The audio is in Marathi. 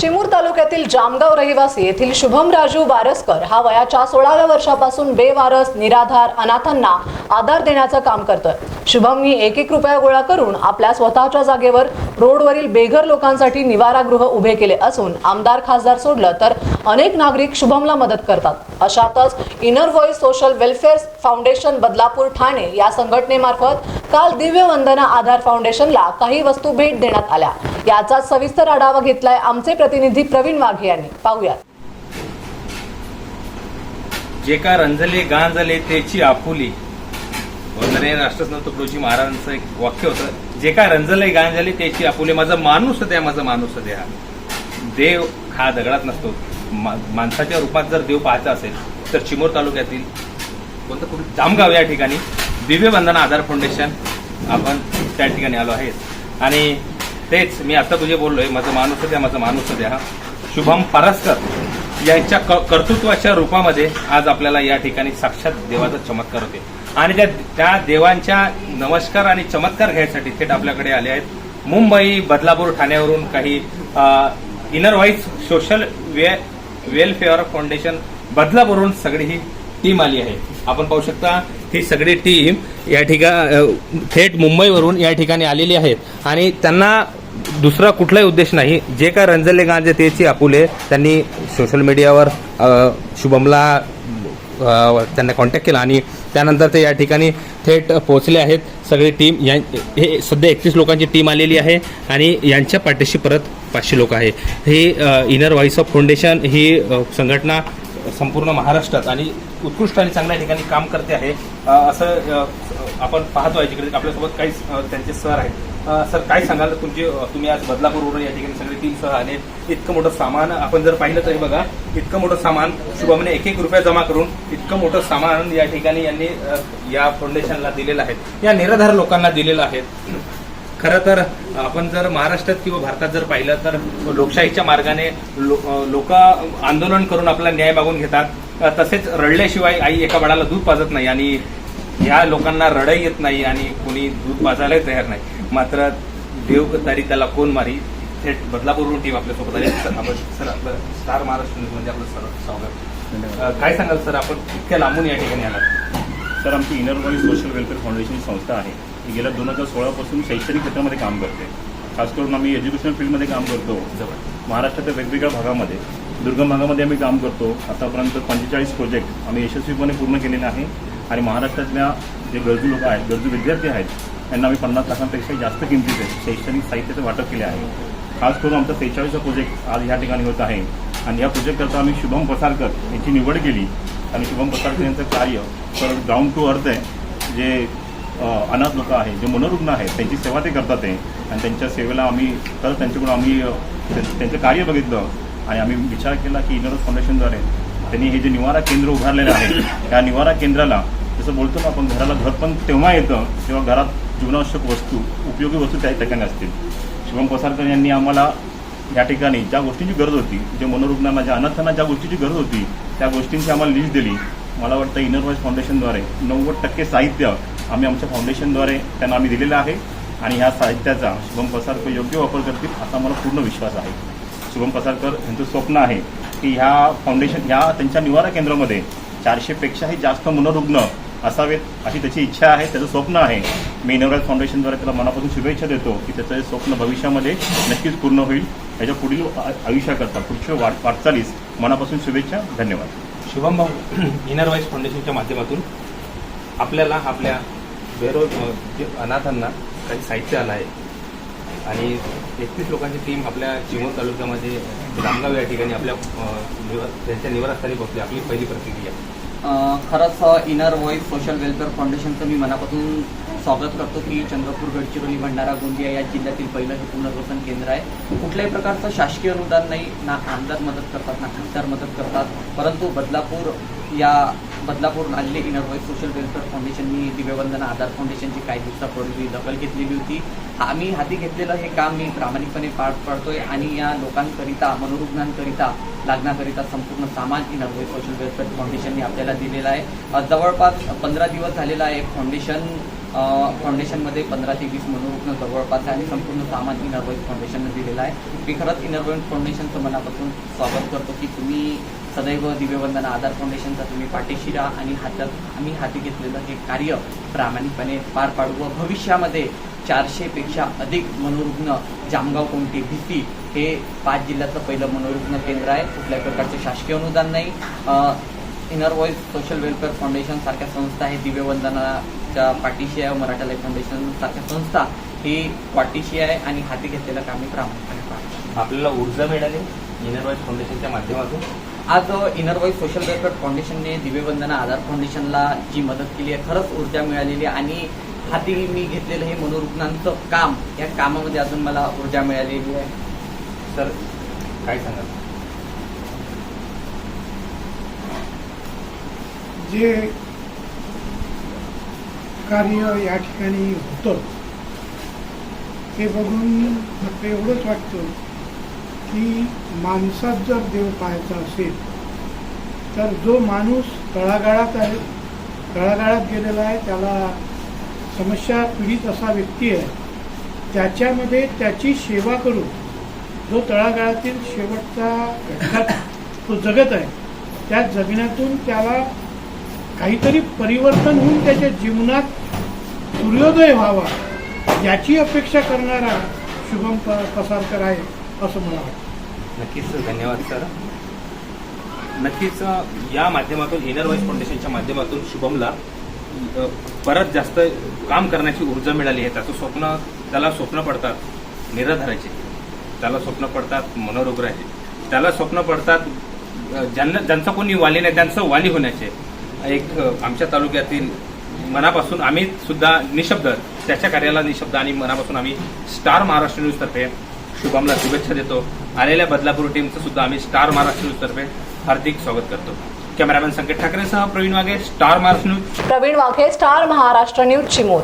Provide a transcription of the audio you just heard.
चिमूर तालुक्यातील जामगाव रहिवासी येथील शुभम राजू वारसकर हा वयाच्या सोळाव्या वर्षापासून बेवारस निराधार अनाथांना आधार देण्याचं काम करतोय. शुभमनी एक एक रुपया गोळा करून आपल्या स्वतःच्या जागेवर रोडवरील बेघर लोकांसाठी निवारागृह उभे केले असून आमदार खासदार सोडलं तर अनेक नागरिक शुभमला मदत करतात. अशातच inner voice social welfare foundation Badlapur Thane या संघटनेमार्फत काल दिव्य वंदना आधार फाउंडेशनला काही वस्तू भेट देण्यात आल्या. याचा सविस्तर आढावा घेतलाय आमचे प्रतिनिधी प्रवीण वाघे यांनी. पाहूयात. जे का रंजले गांजले त्याची आपुली. वंदने राष्ट्रसंत तुकडोजी महाराजांचं एक वाक्य होतं. जे का रंजले गांजले त्याची आपुली. माझा माणूस द्या माझा माणूस द्या देव हा दगडात नसतो. माणसाच्या रूपात जर देव पाहायचा असेल तर चिमोर तालुक्यातील कोणतं कुठे जामगाव या ठिकाणी दिव्य वंदना आधार फाउंडेशन आपण त्या ठिकाणी आलो आहेत. आणि तेच मी आता तुझे बोललोय माझं माणूस द्या माझं माणूस द्या शुभम पारसकर यांच्या क- कर्तृत्वाच्या रूपामध्ये आज आपल्याला या ठिकाणी साक्षात देवाचा चमत्कार होते आणि त्या त्या देवांच्या नमस्कार आणि चमत्कार घ्यायसाठी थेट आपल्याकडे आले आहेत. मुंबई बदलापूर ठाण्यावरून काही inner social way welfare foundation बदलापूरवरून सगळी ही टीम आली आहे. आपण पाहू शकता ही सगळी टीम या ठिकाणी थेट मुंबईवरून या ठिकाणी आलेली आहेत आणि त्यांना दुसरा कुठलाही उद्देश नाही. जे काय रंजले गांजे तेची आपुले त्यांनी सोशल मीडियावर शुभमला त्यांना कॉन्टॅक्ट केला आणि त्यानंतर ते या ठिकाणी थेट पोहोचले आहेत. सगळी टीम या हे सध्या एकतीस लोकांची टीम आलेली आहे आणि यांच्या पाठीशी परत पाचशे लोक आहे ही इनर व्हॉइस ऑफ फाउंडेशन ही संघटना संपूर्ण महाराष्ट्रात आणि उत्कृष्ट आणि चांगल्या ठिकाणी काम करते आहे. असं आपण पाहतो आहे जिकडे आपल्यासोबत काही त्यांचे सर आहेत. सर काय सांगाल? तुमची तुम्ही आज बदलापूरवरून या ठिकाणी सगळे तीन सह आले इतकं मोठं सामान आपण जर पाहिलं तरी बघा इतकं मोठं सामान शुभमने एक एक रुपया जमा करून इतकं मोठं सामान या ठिकाणी यांनी या फाउंडेशनला दिलेलं आहे. या निराधार लोकांना दिलेलं आहे. खरं तर आपण जर महाराष्ट्रात किंवा भारतात जर पाहिलं तर लोकशाहीच्या मार्गाने लोक आंदोलन करून आपला न्याय मागून घेतात. तसेच रडल्याशिवाय आई एका बाळाला दूध पाजत नाही आणि ह्या लोकांना रडही येत नाही आणि कोणी दूध पाजायलाही तयार नाही. मात्र देव तारी त्याला कोण मारी? थेट बदलापूरवरून टीम आपल्यासोबत आली. सर आपण सर आपलं स्टार महाराष्ट्र म्हणजे आपलं सर स्वागत. काय सांगाल सर? आपण इतक्या लांबून या ठिकाणी आलात. तर आमची inner voice social welfare foundation संस्था आहे. ही गेल्या दोन हजार सोळापासून शैक्षणिक क्षेत्रामध्ये काम करते. खास करून आम्ही एज्युकेशनल फील्डमध्ये काम करतो. जवळ. महाराष्ट्राच्या वेगवेगळ्या भागामध्ये. दुर्गम भागामध्ये आम्ही काम करतो. आतापर्यंत पंचेचाळीस प्रोजेक्ट आम्ही यशस्वीपणे पूर्ण केलेले आहे. आणि महाराष्ट्रातल्या जे गरजू लोक आहेत गरजू विद्यार्थी आहेत त्यांना आम्ही पन्नास लाखांपेक्षा जास्त किमतीचे शैक्षणिक साहित्याचं वाटप केले आहे. खास करून आमचा सेहेचाळीसचा प्रोजेक्ट आज ह्या ठिकाणी होत आहे. आणि या प्रोजेक्टकरता आम्ही शुभम पसारकर यांची निवड केली. आणि शुभम पसारकर यांचं कार्य तर ग्राउंड टू अर्थ आहे. जे अनाथ लोक आहेत जे मनोरुग्ण आहेत त्यांची सेवा ते करतात आहे आणि त्यांच्या सेवेला आम्ही तर त्यांच्याकडून आम्ही त्यांचं कार्य बघितलं आणि आम्ही विचार केला की इनरस फाउंडेशनद्वारे त्यांनी हे जे निवारा केंद्र उभारलेलं आहे त्या निवारा केंद्राला जसं बोलतो ना आपण घराला घर पण तेव्हा येतं तेव्हा घरात जीवनावश्यक वस्तू उपयोगी वस्तू त्या ठिकाणी असतील. शिवम पसारकर यांनी आम्हाला या ठिकाणी ज्या गोष्टींची गरज होती जे मनोरुग्णांना ज्या अनाथांना ज्या गोष्टीची गरज होती त्या गोष्टींची आम्हाला लिस्ट दिली. मला वाटतं इनर फाउंडेशनद्वारे नव्वद टक्के साहित्य आम्ही आमच्या फाउंडेशनद्वारे त्यांना आम्ही दिलेला आहे. आणि ह्या साहित्याचा शुभम पसारकर योग्य वापर करतील असा मला पूर्ण विश्वास आहे. शुभम पसारकर यांचं स्वप्न आहे की ह्या फाउंडेशन ह्या त्यांच्या निवारा केंद्रामध्ये चारशेपेक्षाही जास्त मनोरुग्ण असावेत अशी त्याची इच्छा आहे त्याचं स्वप्न आहे. मी नवराज फाउंडेशनद्वारे त्याला मनापासून शुभेच्छा देतो की त्याचं हे स्वप्न भविष्यामध्ये नक्कीच पूर्ण होईल. त्याच्या पुढील आयुष्याकरता पुढच्या वाट वाटचालीस मनापासून शुभेच्छा धन्यवाद. शुभम भाऊ इनर वाईज फाउंडेशनच्या माध्यमातून आपल्याला आपल्या बेरोज जे अनाथांना काही साहित्य आलं आहे आणि एकतीस लोकांची टीम आपल्या चिमूर तालुक्यामध्ये रामगाव या ठिकाणी आपल्या त्यांच्या निवासस्थानी पोहोचली आपली पहिली प्रतिक्रिया. खरंच इनर व्हॉइस सोशल वेलफेअर फाउंडेशनचं मी मनापासून स्वागत करतो की चंद्रपूर गडचिरोली भंडारा गोंदिया या जिल्ह्यातील पहिलं हे पुनर्वसन केंद्र आहे. कुठल्याही प्रकारचं शासकीय अनुदान नाही ना आमदार मदत करतात ना खासदार मदत करतात. परंतु बदलापूर या बदलापूर नागले इनर व्हॉइस सोशल वेलफेअर फाउंडेशननी दिव्यवंदना आधार फाउंडेशनची काही दिवसापूर्वी दखल घेतलेली होती. आम्ही हाती घेतलेलं हे काम मी प्रामाणिकपणे पार पाडतोय आणि या लोकांकरिता मनोरुग्णांकरिता लागण्याकरिता संपूर्ण सामान इनर व्हॉइस सोशल वेलफेअर फाउंडेशनने आपल्याला दिलेलं आहे. जवळपास पंधरा दिवस झालेला आहे फाउंडेशन फाउंडेशनमध्ये पंधरा ते वीस मनोरुग्ण जवळपास आणि संपूर्ण सामान इनर वॉईस फाउंडेशननं दिलेलं आहे. मी खरंच इनर वॉईस फाउंडेशनचं मनापासून स्वागत करतो की तुम्ही सदैव दिव्यवंदना आधार फाउंडेशनचा तुम्ही पाठीशी राहा आणि हातात आम्ही हाती घेतलेलं हे कार्य प्रामाणिकपणे पार पाडू व भविष्यामध्ये चारशेपेक्षा अधिक मनोरुग्ण जामगाव कोणती भीती हे पाच जिल्ह्यातलं पहिलं मनोरुग्ण केंद्र आहे. कुठल्याही प्रकारचे शासकीय अनुदान नाही. Inner voice social welfare foundation सारख्या संस्था हे दिव्यवंदनाच्या पाठीशी आहे. मराठा फाउंडेशन सारख्या संस्था ही पाठीशी आहे आणि हाती घेतलेलं काम मी प्रामाणिकपणे पाहतो. आपल्याला ऊर्जा मिळाली इनरवाईज फाउंडेशनच्या माध्यमातून. आज इनर व्हॉइस सोशल वेलफेअर फाउंडेशनने दिव्यवंदना आधार फाउंडेशनला जी मदत केली आहे खरंच ऊर्जा मिळालेली आहे आणि हाती मी घेतलेलं हे मनोरुग्णांचं काम या कामामध्ये अजून मला ऊर्जा मिळालेली आहे. सर काय सांगाल? जे कार्य या ठिकाणी होतं ते बघून फक्त एवढंच वाटतं की माणसात जर देव पाहायचा असेल तर जो माणूस तळागाळात आहे तळागाळात गेलेला आहे त्याला समस्या पीडित असा व्यक्ती आहे त्याच्यामध्ये त्याची सेवा करून जो तळागाळातील शेवटचा घटकात तो जगत आहे त्या जगण्यातून त्याला काहीतरी परिवर्तन होऊन त्याच्या जीवनात सूर्योदय व्हावा याची अपेक्षा करणारा शुभम प पसारकर आहे. असं मला वाटतं. नक्कीच धन्यवाद सर. नक्कीच या माध्यमातून इनर वाईस फाउंडेशनच्या माध्यमातून शुभमला अ, परत जास्त काम करण्याची ऊर्जा मिळाली आहे. त्याचं स्वप्न त्याला स्वप्न पडतात निराधाराचे. त्याला स्वप्न पडतात मनोरुग्राचे त्याला स्वप्न पडतात अ, ज्यांना ज्यांचा कोणी वाली नाही त्यांचं वाली होण्याचे. एक अ, आमच्या तालुक्यातील मनापासून आम्ही सुद्धा निशब्द त्याच्या कार्याला निशब्द आणि मनापासून आम्ही स्टार महाराष्ट्र न्यूजतर्फे शुभमला शुभेच्छा देतो. आलेल्या बदलापूर टीमचं सुद्धा आम्ही स्टार महाराष्ट्र न्यूजतर्फे हार्दिक स्वागत करतो. Cameraman Sanket ठाकरेसह Praveen Waghe star Maharashtra news Praveen Waghe star Maharashtra news Chimur.